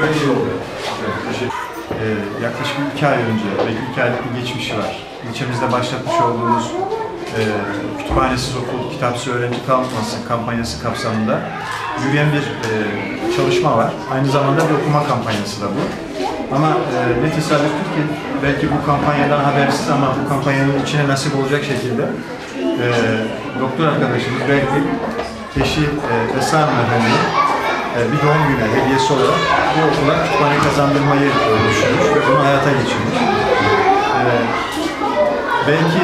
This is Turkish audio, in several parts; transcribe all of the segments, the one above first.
Böyle iyi oluyor. Ee, yaklaşık iki ay önce, belki iki aylık bir geçmişi var. İlçemizde başlatmış olduğumuz e, kütüphanesiz okul, kitapsız öğrenci kalması kampanyası kapsamında yürüyen bir e, çalışma var. Aynı zamanda bir okuma kampanyası da bu. Ama e, ne tesadüftür ki belki bu kampanyadan habersiz ama bu kampanyanın içine nasip olacak şekilde e, doktor arkadaşımız belki eşi e, Hanım Efendi'nin e, bir doğum günü hediyesi olarak bu okula kütüphane kazandırmayı düşünmüş ve bunu hayata geçirmiş. E, belki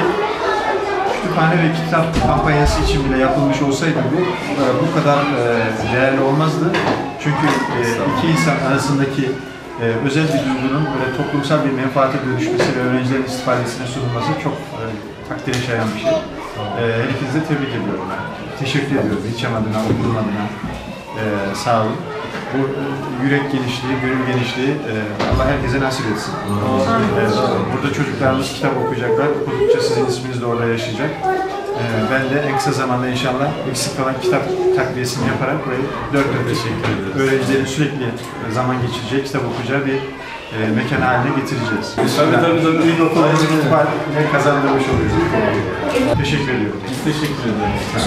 kütüphane ve kitap kampanyası için bile yapılmış olsaydı bu e, bu kadar e, değerli olmazdı. Çünkü e, iki insan arasındaki e, özel bir duygunun böyle toplumsal bir menfaate dönüşmesi ve öğrencilerin istifadesine sunulması çok e, takdire şayan bir şey. E, her ikinizi de tebrik ediyorum ben. Teşekkür ediyorum İlçem adına, okulum adına. E, sağ olun. Bu e, yürek genişliği, gönül genişliği e, Allah herkese nasip etsin. E, burada çocuklarımız kitap okuyacaklar. Okudukça sizin isminiz de orada yaşayacak. E, ben de en kısa zamanda inşallah eksik kalan kitap takviyesini yaparak burayı dört dörtlük öğrencilerin sürekli zaman geçireceği, kitap okuyacağı bir e, mekan haline getireceğiz. Tabii, tabii, tabii. İlk okulumuzu kütüphane kazandırmış oluyoruz. Teşekkür ediyorum. Biz teşekkür ederiz.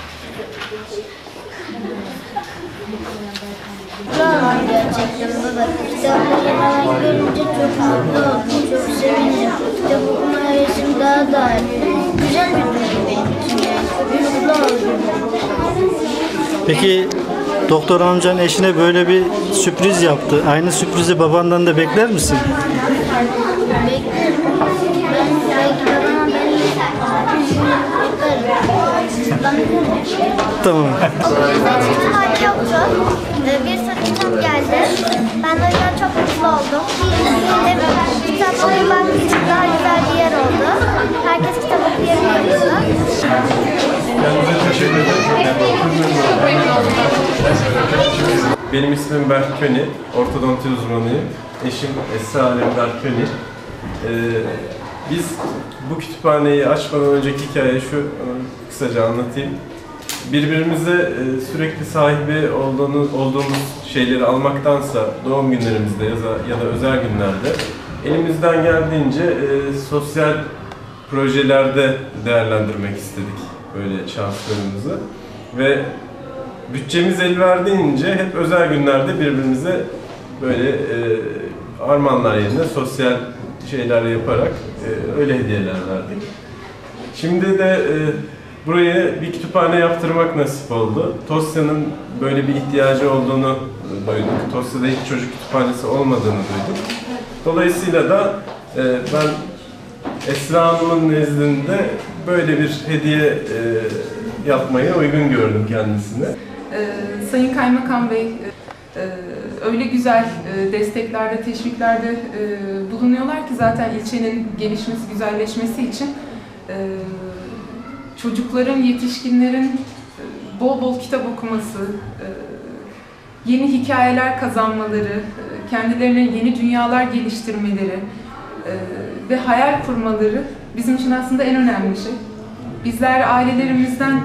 Peki doktor amcan eşine böyle bir sürpriz yaptı. Aynı sürprizi babandan da bekler misin? Beklerim. Tamam. Bizde kütüphane yoktu. Bir kitap geldi. Ben o yüzden çok mutlu oldum. Hem kitaplara bakmak için daha güzel bir yer oldu. Herkes kitap okuyabiliyordu. Benim ismim Berk Köni, ortodonti uzmanıyım. Eşim Esra Alem Berk Köni. Ee, biz bu kütüphaneyi açmadan önceki hikayeyi şu kısaca anlatayım. Birbirimize e, sürekli sahibi olduğumuz, olduğumuz şeyleri almaktansa doğum günlerimizde ya da, ya da özel günlerde elimizden geldiğince e, sosyal projelerde değerlendirmek istedik böyle şanslarımızı. Ve bütçemiz el verdiğince hep özel günlerde birbirimize böyle e, armağanlar yerine sosyal şeyler yaparak e, öyle hediyeler verdik. Şimdi de e, buraya bir kütüphane yaptırmak nasip oldu. Tosya'nın böyle bir ihtiyacı olduğunu duyduk. Tosya'da hiç çocuk kütüphanesi olmadığını duyduk. Dolayısıyla da e, ben Esra Hanım'ın nezdinde böyle bir hediye e, yapmayı uygun gördüm kendisine. Ee, Sayın Kaymakam Bey e, e, öyle güzel e, desteklerde, teşviklerde e, bulunuyorlar ki zaten ilçenin gelişmesi, güzelleşmesi için e, çocukların, yetişkinlerin e, bol bol kitap okuması, e, yeni hikayeler kazanmaları, e, kendilerine yeni dünyalar geliştirmeleri ve hayal kurmaları bizim için aslında en önemli şey. Bizler ailelerimizden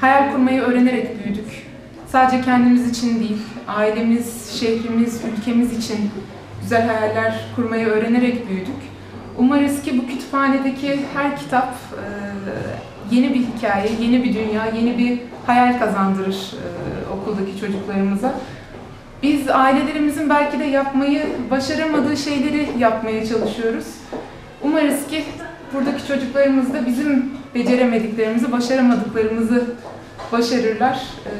hayal kurmayı öğrenerek büyüdük. Sadece kendimiz için değil, ailemiz, şehrimiz, ülkemiz için güzel hayaller kurmayı öğrenerek büyüdük. Umarız ki bu kütüphanedeki her kitap e, yeni bir hikaye, yeni bir dünya, yeni bir hayal kazandırır e, okuldaki çocuklarımıza. Biz ailelerimizin belki de yapmayı başaramadığı şeyleri yapmaya çalışıyoruz. Umarız ki buradaki çocuklarımız da bizim beceremediklerimizi, başaramadıklarımızı başarırlar. Ee,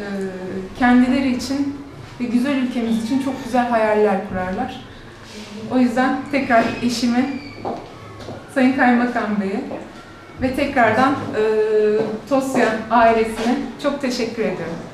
kendileri için ve güzel ülkemiz için çok güzel hayaller kurarlar. O yüzden tekrar eşime, Sayın Kaymakam Bey'e ve tekrardan e, Tosya ailesine çok teşekkür ediyorum.